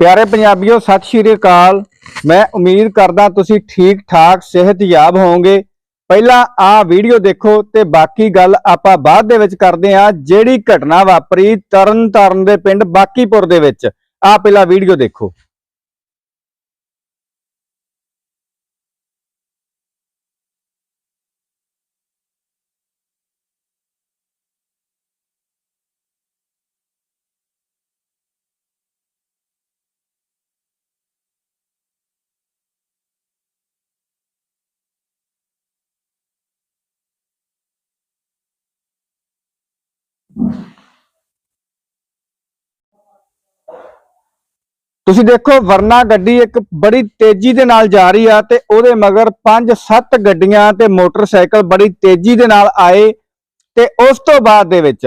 ਪਿਆਰੇ ਪੰਜਾਬੀਓ, ਸਤਿ ਸ਼੍ਰੀ ਅਕਾਲ। ਮੈਂ ਉਮੀਦ ਕਰਦਾ ਤੁਸੀਂ ਠੀਕ ਠਾਕ, ਸਿਹਤਯਾਬ ਹੋਵੋਗੇ। ਪਹਿਲਾਂ ਆਹ ਵੀਡੀਓ ਦੇਖੋ ਤੇ ਬਾਕੀ ਗੱਲ ਆਪਾਂ ਬਾਅਦ ਦੇ ਵਿੱਚ ਕਰਦੇ ਹਾਂ, ਜਿਹੜੀ ਘਟਨਾ ਵਾਪਰੀ ਤਰਨ ਤਾਰਨ ਦੇ ਪਿੰਡ ਬਾਕੀਪੁਰ ਦੇ ਵਿੱਚ। ਆਹ ਪਹਿਲਾਂ ਵੀਡੀਓ ਦੇਖੋ। ਤੁਸੀਂ ਦੇਖੋ, ਵਰਨਾ ਗੱਡੀ ਇੱਕ ਬੜੀ ਤੇਜ਼ੀ ਦੇ ਨਾਲ ਜਾ ਰਹੀ ਆ ਤੇ ਉਹਦੇ ਮਗਰ 5-7 ਗੱਡੀਆਂ ਤੇ ਮੋਟਰਸਾਈਕਲ ਬੜੀ ਤੇਜ਼ੀ ਦੇ ਨਾਲ ਆਏ ਤੇ ਉਸ ਤੋਂ ਬਾਅਦ ਦੇ ਵਿੱਚ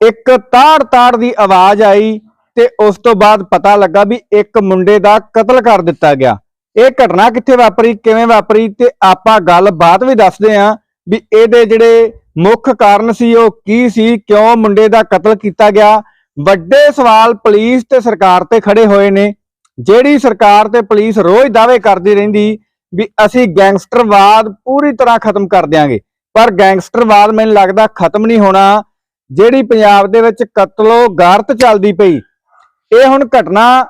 ਇੱਕ ਤਾੜ-ਤਾੜ ਦੀ ਆਵਾਜ਼ ਆਈ ਤੇ ਉਸ ਤੋਂ ਬਾਅਦ ਪਤਾ ਲੱਗਾ ਵੀ ਇੱਕ ਮੁੰਡੇ ਦਾ ਕਤਲ ਕਰ ਦਿੱਤਾ ਗਿਆ। ਇਹ ਘਟਨਾ ਕਿੱਥੇ ਵਾਪਰੀ, ਕਿਵੇਂ ਵਾਪਰੀ ਤੇ ਆਪਾਂ ਗੱਲਬਾਤ ਵੀ ਦੱਸਦੇ ਆਂ ਵੀ ਇਹਦੇ ਜਿਹੜੇ ਮੁੱਖ ਕਾਰਨ ਸੀ ਉਹ ਕੀ ਸੀ, ਕਿਉਂ ਮੁੰਡੇ ਦਾ ਕਤਲ ਕੀਤਾ ਗਿਆ? ਵੱਡੇ ਸਵਾਲ ਪੁਲਿਸ ਤੇ ਸਰਕਾਰ ਤੇ ਖੜੇ ਹੋਏ ਨੇ। ਜਿਹੜੀ ਸਰਕਾਰ ਤੇ ਪੁਲਿਸ ਰੋਜ਼ ਦਾਅਵੇ ਕਰਦੀ ਰਹਿੰਦੀ ਵੀ ਅਸੀਂ ਗੈਂਗਸਟਰਵਾਦ ਪੂਰੀ ਤਰ੍ਹਾਂ ਖਤਮ ਕਰ ਦਿਆਂਗੇ। ਪਰ ਗੈਂਗਸਟਰਵਾਦ ਮੈਨੂੰ ਲੱਗਦਾ ਖਤਮ ਨਹੀਂ ਹੋਣਾ। ਜਿਹੜੀ ਪੰਜਾਬ ਦੇ ਵਿੱਚ ਕਤਲੋ ਗਾਰਤ ਚੱਲਦੀ ਪਈ। ਇਹ ਹੁਣ ਘਟਨਾ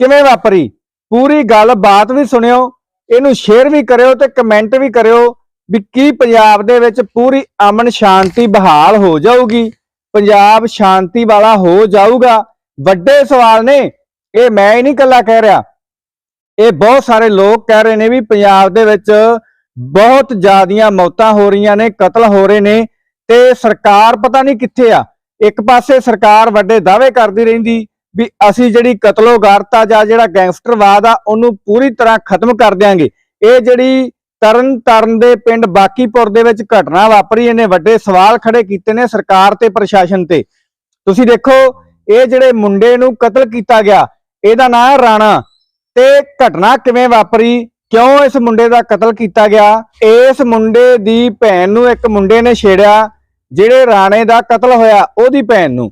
ਕਿਵੇਂ ਵਾਪਰੀ? ਪੂਰੀ ਗੱਲ ਬਾਤ ਵੀ ਸੁਣਿਓ, ਇਹਨੂੰ ਸ਼ੇਅਰ ਵੀ ਕਰਿਓ ਤੇ ਕਮੈਂਟ ਵੀ ਕਰਿਓ। ਵੀ ਕੀ ਪੰਜਾਬ ਦੇ ਵਿੱਚ ਪੂਰੀ ਅਮਨ ਸ਼ਾਂਤੀ ਬਹਾਲ ਹੋ ਜਾਊਗੀ? ਪੰਜਾਬ ਸ਼ਾਂਤੀ ਵਾਲਾ ਹੋ ਜਾਊਗਾ? ਵੱਡੇ ਸਵਾਲ ਨੇ। ਇਹ ਮੈਂ ਹੀ ਨਹੀਂ ਕੱਲਾ ਕਹਿ ਰਿਹਾ। ਇਹ ਬਹੁਤ ਸਾਰੇ ਲੋਕ ਕਹਿ ਰਹੇ ਨੇ ਵੀ ਪੰਜਾਬ ਦੇ ਵਿੱਚ ਬਹੁਤ ਜ਼ਿਆਦੀਆਂ ਮੌਤਾਂ ਹੋ ਰਹੀਆਂ ਨੇ, ਕਤਲ ਹੋ ਰਹੇ ਨੇ ਤੇ ਸਰਕਾਰ ਪਤਾ ਨਹੀਂ ਕਿੱਥੇ ਆ। ਇੱਕ ਪਾਸੇ ਸਰਕਾਰ ਵੱਡੇ ਦਾਅਵੇ ਕਰਦੀ ਰਹਿੰਦੀ ਵੀ ਅਸੀਂ ਜਿਹੜੀ ਕਤਲੋਗਾਰਤਾ ਜਾਂ ਜਿਹੜਾ ਗੈਂਗਸਟਰਵਾਦ ਆ, ਉਹਨੂੰ ਪੂਰੀ ਤਰ੍ਹਾਂ ਖਤਮ ਕਰ ਦਿਆਂਗੇ। ਇਹ ਜਿਹੜੀ ਤਰਨ ਤਾਰਨ ਦੇ ਪਿੰਡ ਬਾਕੀਪੁਰ ਦੇ ਵਿੱਚ ਘਟਨਾ ਵਾਪਰੀ। ਇਹਨੇ ਵੱਡੇ ਸਵਾਲ ਖੜੇ ਕੀਤੇ ਨੇ ਸਰਕਾਰ ਤੇ ਪ੍ਰਸ਼ਾਸਨ ਤੇ। ਤੁਸੀਂ ਦੇਖੋ, ਇਹ ਜਿਹੜੇ ਮੁੰਡੇ ਨੂੰ ਕਤਲ ਕੀਤਾ ਗਿਆ, ਇਹਦਾ ਨਾਮ ਹੈ ਰਾਣਾ। ਤੇ ਘਟਨਾ ਕਿਵੇਂ ਵਾਪਰੀ? ਕਿਉਂ ਇਸ ਮੁੰਡੇ ਦਾ ਕਤਲ ਕੀਤਾ ਗਿਆ? ਇਸ ਮੁੰਡੇ ਦੀ ਭੈਣ ਨੂੰ ਇੱਕ ਮੁੰਡੇ ਨੇ ਛੇੜਿਆ, ਜਿਹੜੇ ਰਾਣੇ ਦਾ ਕਤਲ ਹੋਇਆ ਉਹਦੀ ਭੈਣ ਨੂੰ।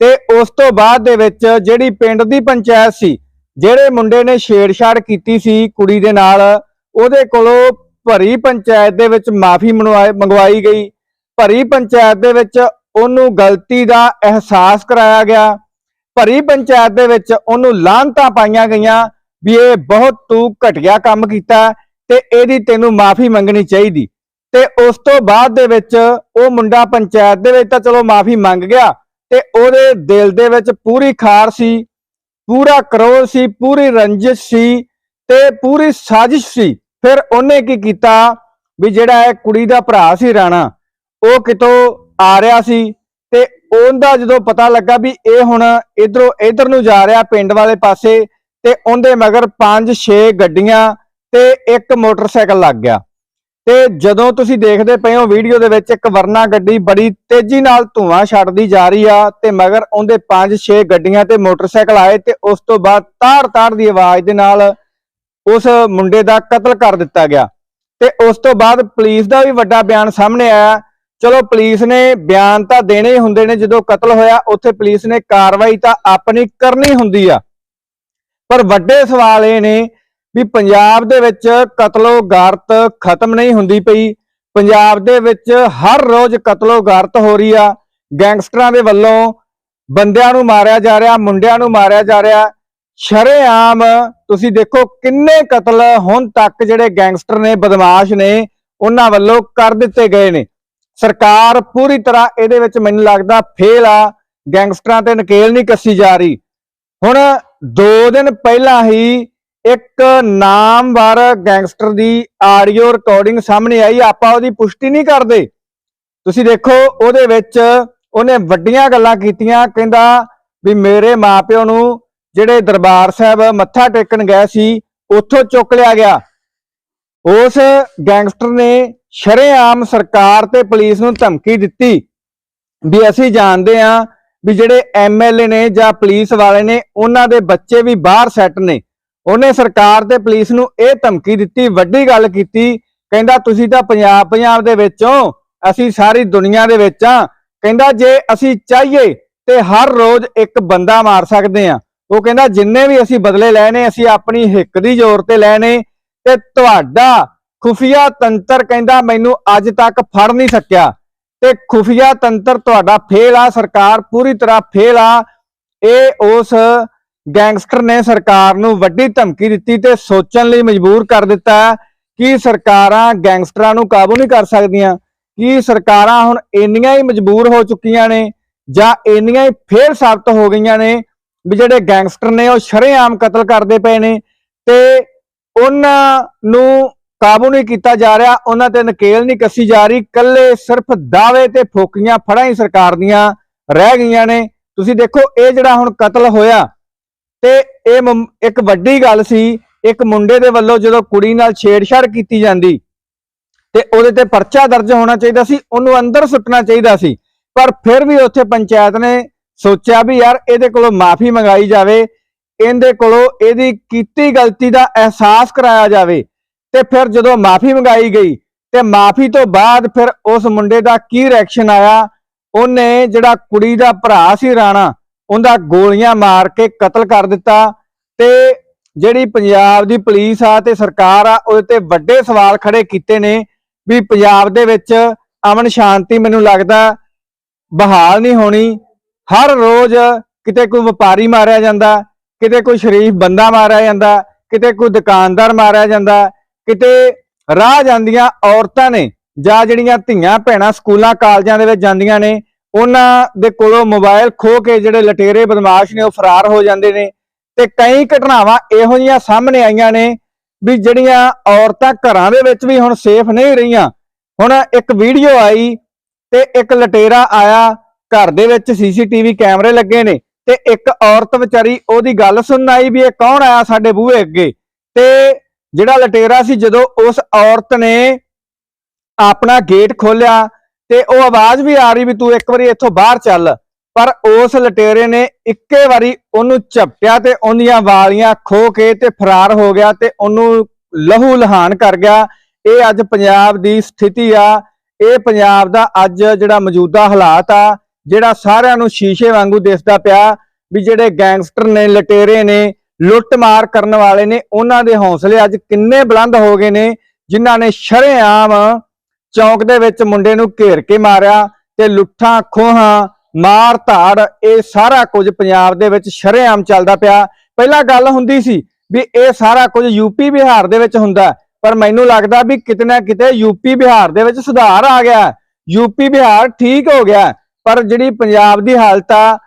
ਤੇ ਉਸ ਤੋਂ ਬਾਅਦ ਦੇ ਵਿੱਚ ਜਿਹੜੀ ਪਿੰਡ ਦੀ ਪੰਚਾਇਤ ਸੀ, ਜਿਹੜੇ ਮੁੰਡੇ ਨੇ ਛੇੜਛਾੜ ਕੀਤੀ ਸੀ ਕੁੜੀ ਦੇ ਨਾਲ, ਉਹਦੇ ਕੋਲੋਂ ਭਰੀ ਪੰਚਾਇਤ ਦੇ ਵਿੱਚ ਮਾਫੀ ਮੰਗਵਾਈ ਗਈ। ਭਰੀ ਪੰਚਾਇਤ ਦੇ ਵਿੱਚ ਉਹਨੂੰ ਗਲਤੀ ਦਾ ਅਹਿਸਾਸ ਕਰਾਇਆ ਗਿਆ। ਭਰੀ ਪੰਚਾਇਤ ਦੇ ਵਿੱਚ ਉਹਨੂੰ ਲਾਂਤਾਂ ਪਾਈਆਂ ਗਈਆਂ ਵੀ ਇਹ ਬਹੁਤ ਤੂੰ ਘਟਿਆ ਕੰਮ ਕੀਤਾ ਤੇ ਇਹਦੀ ਤੈਨੂੰ ਮਾਫੀ ਮੰਗਣੀ ਚਾਹੀਦੀ। ਤੇ ਉਸ ਤੋਂ ਬਾਅਦ ਦੇ ਵਿੱਚ ਉਹ ਮੁੰਡਾ ਪੰਚਾਇਤ ਦੇ ਵਿੱਚ ਤਾਂ ਚਲੋ ਮਾਫੀ ਮੰਗ ਗਿਆ ਤੇ ਉਹਦੇ ਦਿਲ ਦੇ ਵਿੱਚ ਪੂਰੀ ਖਾਰ ਸੀ, ਪੂਰਾ ਕਰੋਧ ਸੀ, ਪੂਰੀ ਰੰਜਿਸ਼ ਸੀ ਤੇ ਪੂਰੀ ਸਾਜ਼ਿਸ਼ ਸੀ। ਫਿਰ ਉਹਨੇ ਕੀ ਕੀਤਾ ਵੀ ਜਿਹੜਾ ਇਹ ਕੁੜੀ ਦਾ ਭਰਾ ਸੀ ਰਾਣਾ, ਉਹ ਕਿਤੋਂ ਆ ਰਿਹਾ ਸੀ ਤੇ ਉਹਦਾ ਜਦੋਂ ਪਤਾ ਲੱਗਾ ਵੀ ਇਹ ਹੁਣ ਇਧਰੋਂ ਇਧਰ ਨੂੰ ਜਾ ਰਿਹਾ ਪਿੰਡ ਵਾਲੇ ਪਾਸੇ ਤੇ ਉਹਦੇ ਮਗਰ 5-6 ਗੱਡੀਆਂ ਤੇ ਇੱਕ ਮੋਟਰਸਾਈਕਲ ਲੱਗ ਗਿਆ। ਤੇ ਜਦੋਂ ਤੁਸੀਂ ਦੇਖਦੇ ਪਏ ਹੋ ਵੀਡੀਓ ਦੇ ਵਿੱਚ ਇੱਕ ਵਰਨਾ ਗੱਡੀ ਬੜੀ ਤੇਜ਼ੀ ਨਾਲ ਧੂਆਂ ਛੱਡਦੀ ਜਾ ਰਹੀ ਆ ਤੇ ਮਗਰ ਉਹਦੇ 5-6 ਗੱਡੀਆਂ ਤੇ ਮੋਟਰਸਾਈਕਲ ਆਏ ਤੇ ਉਸ ਤੋਂ ਬਾਅਦ ਤਾੜ-ਤਾੜ ਦੀ ਆਵਾਜ਼ ਦੇ ਨਾਲ ਉਸ ਮੁੰਡੇ ਦਾ ਕਤਲ ਕਰ ਦਿੱਤਾ ਗਿਆ। ਤੇ ਉਸ ਤੋਂ ਬਾਅਦ ਪੁਲਿਸ ਦਾ ਵੀ ਵੱਡਾ ਬਿਆਨ ਸਾਹਮਣੇ ਆਇਆ। ਚਲੋ ਪੁਲਿਸ ਨੇ ਬਿਆਨ ਤਾਂ ਦੇਣੇ ਹੀ ਹੁੰਦੇ ਨੇ, ਜਦੋਂ ਕਤਲ ਹੋਇਆ, ਉੱਥੇ ਪੁਲਿਸ ਨੇ ਕਾਰਵਾਈ ਤਾਂ ਆਪਣੀ ਕਰਨੀ ਹੁੰਦੀ ਆ। ਪਰ ਵੱਡੇ ਸਵਾਲ ਇਹ ਨੇ ਵੀ ਪੰਜਾਬ ਦੇ ਵਿੱਚ ਕਤਲੋ ਗਾਰਤ ਖਤਮ ਨਹੀਂ ਹੁੰਦੀ ਪਈ। ਪੰਜਾਬ ਦੇ ਵਿੱਚ ਹਰ ਰੋਜ਼ ਕਤਲੋ ਗਾਰਤ ਹੋ ਰਹੀ ਆ। ਗੈਂਗਸਟਰਾਂ ਦੇ ਵੱਲੋਂ ਬੰਦਿਆਂ ਨੂੰ ਮਾਰਿਆ ਜਾ ਰਿਹਾ, ਮੁੰਡਿਆਂ ਨੂੰ ਮਾਰਿਆ ਜਾ ਰਿਹਾ। ਸ਼ਰੇਆਮ, ਤੁਸੀਂ ਦੇਖੋ ਕਿੰਨੇ ਕਤਲ ਹੁਣ ਤੱਕ ਜਿਹੜੇ ਗੈਂਗਸਟਰ ਨੇ, ਬਦਮਾਸ਼ ਨੇ, ਉਹਨਾਂ ਵੱਲੋਂ ਕਰ ਦਿੱਤੇ ਗਏ ਨੇ। ਸਰਕਾਰ ਪੂਰੀ ਤਰ੍ਹਾਂ ਇਹਦੇ ਵਿੱਚ ਮੈਨੂੰ ਲੱਗਦਾ ਫੇਲ ਆ। ਗੈਂਗਸਟਰਾਂ ਤੇ ਨਕੇਲ ਨਹੀਂ ਕੱਸੀ ਜਾ ਰਹੀ। ਹੁਣ 2 ਦਿਨ ਪਹਿਲਾਂ ਹੀ ਇੱਕ ਨਾਮਵਰ ਗੈਂਗਸਟਰ ਦੀ ਆਡੀਓ ਰਿਕਾਰਡਿੰਗ ਸਾਹਮਣੇ ਆਈ। ਆਪਾਂ ਉਹਦੀ ਪੁਸ਼ਟੀ ਨਹੀਂ ਕਰਦੇ। ਤੁਸੀਂ ਦੇਖੋ ਉਹਦੇ ਵਿੱਚ ਉਹਨੇ ਵੱਡੀਆਂ ਗੱਲਾਂ ਕੀਤੀਆਂ। ਕਹਿੰਦਾ ਵੀ ਮੇਰੇ ਮਾਪਿਓ ਨੂੰ ਜਿਹੜੇ ਦਰਬਾਰ ਸਾਹਿਬ ਮੱਥਾ ਟੇਕਣ ਗਏ ਸੀ, ਉੱਥੋਂ ਚੁੱਕ ਲਿਆ ਗਿਆ। ਉਸ ਗੈਂਗਸਟਰ ਨੇ ਸ਼ਰੇਆਮ ਸਰਕਾਰ ਤੇ ਪੁਲਿਸ ਨੂੰ ਧਮਕੀ ਦਿੱਤੀ ਵੀ ਅਸੀਂ ਜਾਣਦੇ ਹਾਂ ਵੀ ਜਿਹੜੇ ਐਮਐਲਏ ਨੇ ਜਾਂ ਪੁਲਿਸ ਵਾਲੇ ਨੇ, ਉਹਨਾਂ ਦੇ ਬੱਚੇ ਵੀ ਬਾਹਰ ਸੈੱਟ ਨੇ। ਉਹਨੇ ਸਰਕਾਰ ਤੇ ਪੁਲਿਸ ਨੂੰ ਇਹ ਧਮਕੀ ਦਿੱਤੀ, ਵੱਡੀ ਗੱਲ ਕੀਤੀ, ਕਹਿੰਦਾ, ਤੁਸੀਂ ਤਾਂ ਪੰਜਾਬ ਪੰਜਾਬ ਦੇ ਵਿੱਚੋਂ ਅਸੀਂ ਸਾਰੀ ਦੁਨੀਆ ਦੇ ਵਿੱਚ ਆ ਕਹਿੰਦਾ, ਜੇ ਅਸੀਂ ਚਾਹੀਏ ਤੇ ਹਰ ਰੋਜ਼ ਇੱਕ ਬੰਦਾ ਮਾਰ ਸਕਦੇ ਆ ਉਹ ਕਹਿੰਦਾ, ਜਿੰਨੇ ਵੀ ਅਸੀਂ ਬਦਲੇ ਲੈਣੇ ਅਸੀਂ ਆਪਣੀ ਹਿੱਕ ਦੀ ਜ਼ੋਰ ਤੇ ਲੈਣੇ ਤੇ ਤੁਹਾਡਾ ਖੁਫੀਆ ਤੰਤਰ ਕਹਿੰਦਾ, ਮੈਨੂੰ ਅੱਜ ਤੱਕ ਫੜ ਨਹੀਂ ਸਕਿਆ ਤੇ ਖੁਫੀਆ ਤੰਤਰ ਤੁਹਾਡਾ ਫੇਲ ਆ, ਸਰਕਾਰ ਪੂਰੀ ਤਰ੍ਹਾਂ ਫੇਲ ਆ। ਇਹ ਉਸ ਗੈਂਗਸਟਰ ਨੇ ਸਰਕਾਰ ਨੂੰ ਵੱਡੀ ਧਮਕੀ ਦਿੱਤੀ ਤੇ ਸੋਚਣ ਲਈ ਮਜਬੂਰ ਕਰ ਦਿੱਤਾ ਕਿ ਸਰਕਾਰਾਂ ਗੈਂਗਸਟਰਾਂ ਨੂੰ ਕਾਬੂ ਨਹੀਂ ਕਰ ਸਕਦੀਆਂ, ਕਿ ਸਰਕਾਰਾਂ ਹੁਣ ਇੰਨੀਆਂ ਹੀ ਮਜਬੂਰ ਹੋ ਚੁੱਕੀਆਂ ਨੇ ਜਾਂ ਇੰਨੀਆਂ ਹੀ ਫੇਰ ਸਾਬਤ ਹੋ ਗਈਆਂ ਨੇ ਵੀ ਜਿਹੜੇ ਗੈਂਗਸਟਰ ਨੇ ਉਹ ਸ਼ਰੇਆਮ ਕਤਲ ਕਰਦੇ ਪਏ ਨੇ ਤੇ ਉਹਨਾਂ ਨੂੰ ਕਾਬੂ ਨਹੀਂ ਕੀਤਾ ਜਾ ਰਿਹਾ, ਉਹਨਾਂ ਤੇ ਨਕੇਲ ਨਹੀਂ ਕੱਸੀ ਜਾ ਰਹੀ ਕੱਲੇ ਸਿਰਫ ਦਾਅਵੇ ਤੇ ਫੋਕੀਆਂ ਫੜਾਂ ਹੀ ਸਰਕਾਰ ਦੀਆਂ ਰਹਿ ਗਈਆਂ ਨੇ। ਤੁਸੀਂ ਦੇਖੋ, ਇਹ ਜਿਹੜਾ ਹੁਣ ਕਤਲ ਹੋਇਆ ਤੇ ਇਹ ਮਮ- ਇੱਕ ਵੱਡੀ ਗੱਲ ਸੀ, ਇੱਕ ਮੁੰਡੇ ਦੇ ਵੱਲੋਂ ਜਦੋਂ ਕੁੜੀ ਨਾਲ ਛੇੜਛਾੜ ਕੀਤੀ ਜਾਂਦੀ ਤੇ ਉਹਦੇ ਤੇ ਪਰਚਾ ਦਰਜ ਹੋਣਾ ਚਾਹੀਦਾ ਸੀ, ਉਹਨੂੰ ਅੰਦਰ ਸੁੱਟਣਾ ਚਾਹੀਦਾ ਸੀ, ਪਰ ਫਿਰ ਵੀ ਉੱਥੇ ਪੰਚਾਇਤ ਨੇ ਸੋਚਿਆ ਵੀ ਯਾਰ ਇਹਦੇ ਕੋਲੋਂ ਮਾਫੀ ਮੰਗਾਈ ਜਾਵੇ, ਇਹਦੇ ਕੋਲੋਂ ਇਹਦੀ ਕੀਤੀ ਗਲਤੀ ਦਾ ਅਹਿਸਾਸ ਕਰਾਇਆ ਜਾਵੇ, ਤੇ ਫਿਰ ਜਦੋਂ ਮਾਫੀ ਮੰਗਾਈ ਗਈ, ਤੇ ਮਾਫੀ ਤੋਂ ਬਾਅਦ ਫਿਰ ਉਸ ਮੁੰਡੇ ਦਾ ਕੀ ਰਿਐਕਸ਼ਨ ਆਇਆ? ਉਹਨੇ ਜਿਹੜਾ ਕੁੜੀ ਦਾ ਭਰਾ ਸੀ ਰਾਣਾ, ਉਹਦਾ ਗੋਲੀਆਂ ਮਾਰ ਕੇ ਕਤਲ ਕਰ ਦਿੱਤਾ, ਤੇ ਜਿਹੜੀ ਪੰਜਾਬ ਦੀ ਪੁਲਿਸ ਆ ਤੇ ਸਰਕਾਰ ਆ, ਉਹਦੇ ਤੇ ਵੱਡੇ ਸਵਾਲ ਖੜੇ ਕੀਤੇ ਨੇ ਵੀ ਪੰਜਾਬ ਦੇ ਵਿੱਚ ਅਮਨ ਸ਼ਾਂਤੀ ਮੈਨੂੰ ਲੱਗਦਾ ਬਹਾਲ ਨਹੀਂ ਹੋਣੀ ਹਰ ਰੋਜ਼ ਕਿਤੇ ਕੋਈ ਵਪਾਰੀ ਮਾਰਿਆ ਜਾਂਦਾ, ਕਿਤੇ ਕੋਈ ਸ਼ਰੀਫ ਬੰਦਾ ਮਾਰਿਆ ਜਾਂਦਾ, ਕਿਤੇ ਕੋਈ ਦੁਕਾਨਦਾਰ ਮਾਰਿਆ ਜਾਂਦਾ, ਕਿਤੇ ਰਾਹ ਜਾਂਦੀਆਂ ਔਰਤਾਂ ਨੇ ਜਾਂ ਜਿਹੜੀਆਂ ਧੀਆਂ ਭੈਣਾਂ ਸਕੂਲਾਂ, ਕਾਲਜਾਂ ਦੇ ਵਿੱਚ ਜਾਂਦੀਆਂ ਨੇ, ਉਹਨਾਂ ਦੇ ਕੋਲੋਂ ਮੋਬਾਈਲ ਖੋ ਕੇ ਜਿਹੜੇ ਲਟੇਰੇ ਬਦਮਾਸ਼ ਨੇ ਉਹ ਫਰਾਰ ਹੋ ਜਾਂਦੇ ਨੇ ਤੇ ਕਈ ਘਟਨਾਵਾਂ ਇਹੋ ਜਿਹੀਆਂ ਸਾਹਮਣੇ ਆਈਆਂ ਨੇ ਵੀ ਜਿਹੜੀਆਂ ਔਰਤਾਂ ਘਰਾਂ ਦੇ ਵਿੱਚ ਵੀ ਹੁਣ ਸੇਫ ਨਹੀਂ ਰਹੀਆਂ। ਹੁਣ ਇੱਕ ਵੀਡੀਓ ਆਈ ਤੇ ਇੱਕ ਲਟੇਰਾ ਆਇਆ ਘਰ ਦੇ ਵਿੱਚ ਸੀਸੀਟੀਵੀ ਕੈਮਰੇ ਲੱਗੇ ਨੇ ਤੇ ਇੱਕ ਔਰਤ ਵਿਚਾਰੀ ਉਹਦੀ ਗੱਲ ਸੁਣਨ ਆਈ ਵੀ ਇਹ ਕੌਣ ਆਇਆ ਸਾਡੇ ਬੂਹੇ ਅੱਗੇ? ਤੇ ਜਿਹੜਾ ਲਟੇਰਾ ਸੀ ਜਦੋਂ ਉਸ ਔਰਤ ਨੇ ਆਪਣਾ ਗੇਟ ਖੋਲਿਆ ਤੇ ਉਹ ਆਵਾਜ਼ ਵੀ ਆ ਰਹੀ ਵੀ ਤੂੰ ਇੱਕ ਵਾਰੀ ਇੱਥੋਂ ਬਾਹਰ ਚੱਲ। ਪਰ ਉਸ ਲਟੇਰੇ ਨੇ ਇੱਕੇ ਵਾਰੀ ਉਹਨੂੰ ਝਪਟਿਆ ਤੇ ਉਹਦੀਆਂ ਵਾਲੀਆਂ ਖੋ ਕੇ ਤੇ ਫਰਾਰ ਹੋ ਗਿਆ ਤੇ ਉਹਨੂੰ ਲਹੂ ਲਹਾਨ ਕਰ ਗਿਆ। ਇਹ ਅੱਜ ਪੰਜਾਬ ਦੀ ਸਥਿਤੀ ਆ। ਇਹ ਪੰਜਾਬ ਦਾ ਅੱਜ ਜਿਹੜਾ ਮੌਜੂਦਾ ਹਾਲਾਤ ਆ ਜਿਹੜਾ ਸਾਰਿਆਂ ਨੂੰ ਸ਼ੀਸ਼ੇ ਵਾਂਗੂ ਦਿਸਦਾ ਪਿਆ ਵੀ ਜਿਹੜੇ ਗੈਂਗਸਟਰ ਨੇ, ਲਟੇਰੇ ਨੇ ਲੁੱਟਮਾਰ ਕਰਨ ਵਾਲੇ ਨੇ, ਉਹਨਾਂ ਦੇ ਹੌਸਲੇ ਅੱਜ ਕਿੰਨੇ ਬੁਲੰਦ ਹੋ ਗਏ ਨੇ, ਜਿਨ੍ਹਾਂ ਨੇ ਸ਼ਰੇਆਮ ਚੌਂਕ ਦੇ ਵਿੱਚ ਮੁੰਡੇ ਨੂੰ ਘੇਰ ਕੇ ਮਾਰਿਆ ਤੇ ਲੁੱਠਾਂ ਖੋਹਾਂ, ਮਾਰ ਧਾੜ, ਇਹ ਸਾਰਾ ਕੁਝ ਪੰਜਾਬ ਦੇ ਵਿੱਚ ਸ਼ਰੇਆਮ ਚੱਲਦਾ ਪਿਆ। ਪਹਿਲਾਂ ਗੱਲ ਹੁੰਦੀ ਸੀ ਵੀ ਇਹ ਸਾਰਾ ਕੁਝ ਯੂਪੀ ਬਿਹਾਰ ਦੇ ਵਿੱਚ ਹੁੰਦਾ ਪਰ ਮੈਨੂੰ ਲੱਗਦਾ ਵੀ ਕਿਤੇ ਨਾ ਕਿਤੇ ਯੂਪੀ ਬਿਹਾਰ ਦੇ ਵਿੱਚ ਸੁਧਾਰ ਆ ਗਿਆ ਯੂਪੀ ਬਿਹਾਰ ਠੀਕ ਹੋ ਗਿਆ ਪਰ ਜਿਹੜੀ ਪੰਜਾਬ ਦੀ ਹਾਲਤ ਆ,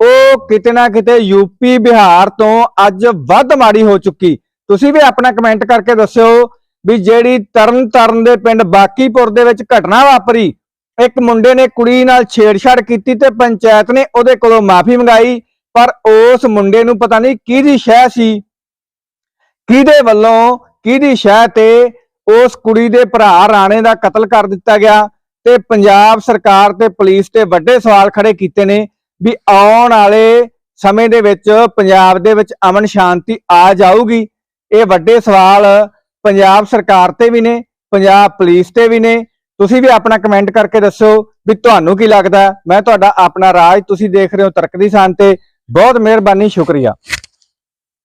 ਉਹ ਕਿਤੇ ਨਾ ਕਿਤੇ ਯੂਪੀ ਬਿਹਾਰ ਤੋਂ ਅੱਜ ਵੱਧ ਮਾੜੀ ਹੋ ਚੁੱਕੀ। ਤੁਸੀਂ ਵੀ ਆਪਣਾ ਕਮੈਂਟ ਕਰਕੇ ਦੱਸਿਓ ਵੀ ਜਿਹੜੀ ਤਰਨ ਤਰਨ ਦੇ ਪਿੰਡ ਬਾਕੀਪੁਰ ਦੇ ਵਿੱਚ ਘਟਨਾ ਵਾਪਰੀ। ਇੱਕ ਮੁੰਡੇ ਨੇ ਕੁੜੀ ਨਾਲ ਛੇੜਛਾੜ ਕੀਤੀ ਤੇ ਪੰਚਾਇਤ ਨੇ ਉਹਦੇ ਕੋਲੋਂ ਮਾਫੀ ਮੰਗਾਈ, ਪਰ ਉਸ ਮੁੰਡੇ ਨੂੰ ਪਤਾ ਨਹੀਂ ਕਿਹਦੀ ਸ਼ਹਿ ਸੀ। ਕਿਹਦੇ ਵੱਲੋਂ, ਕਿਹਦੀ ਸ਼ਹਿ ਤੇ ਉਸ ਕੁੜੀ ਦੇ ਭਰਾ ਰਾਣੇ ਦਾ ਕਤਲ ਕਰ ਦਿੱਤਾ ਗਿਆ। ਤੇ ਪੰਜਾਬ ਸਰਕਾਰ ਤੇ ਪੁਲਿਸ ਤੇ ਵੱਡੇ ਸਵਾਲ ਖੜੇ ਕੀਤੇ ਨੇ ਵੀ ਆਉਣ ਵਾਲੇ ਸਮੇਂ ਦੇ ਵਿੱਚ ਪੰਜਾਬ ਦੇ ਵਿੱਚ ਅਮਨ ਸ਼ਾਂਤੀ ਆ ਜਾਊਗੀ। ਇਹ ਵੱਡੇ ਸਵਾਲ ਪੰਜਾਬ ਸਰਕਾਰ ਤੇ ਵੀ ਨੇ, ਪੰਜਾਬ ਪੁਲਿਸ ਤੇ ਵੀ ਨੇ। ਤੁਸੀਂ ਵੀ ਆਪਣਾ ਕਮੈਂਟ ਕਰਕੇ ਦੱਸੋ ਵੀ ਤੁਹਾਨੂੰ ਕੀ ਲੱਗਦਾ। ਮੈਂ ਤੁਹਾਡਾ ਆਪਣਾ ਰਾਜ ਤੁਸੀਂ ਦੇਖ ਰਹੇ ਹੋ ਤਰਕ ਦੀ ਸਾਨ ਤੇ। ਬਹੁਤ ਮਿਹਰਬਾਨੀ, ਸ਼ੁਕਰੀਆ।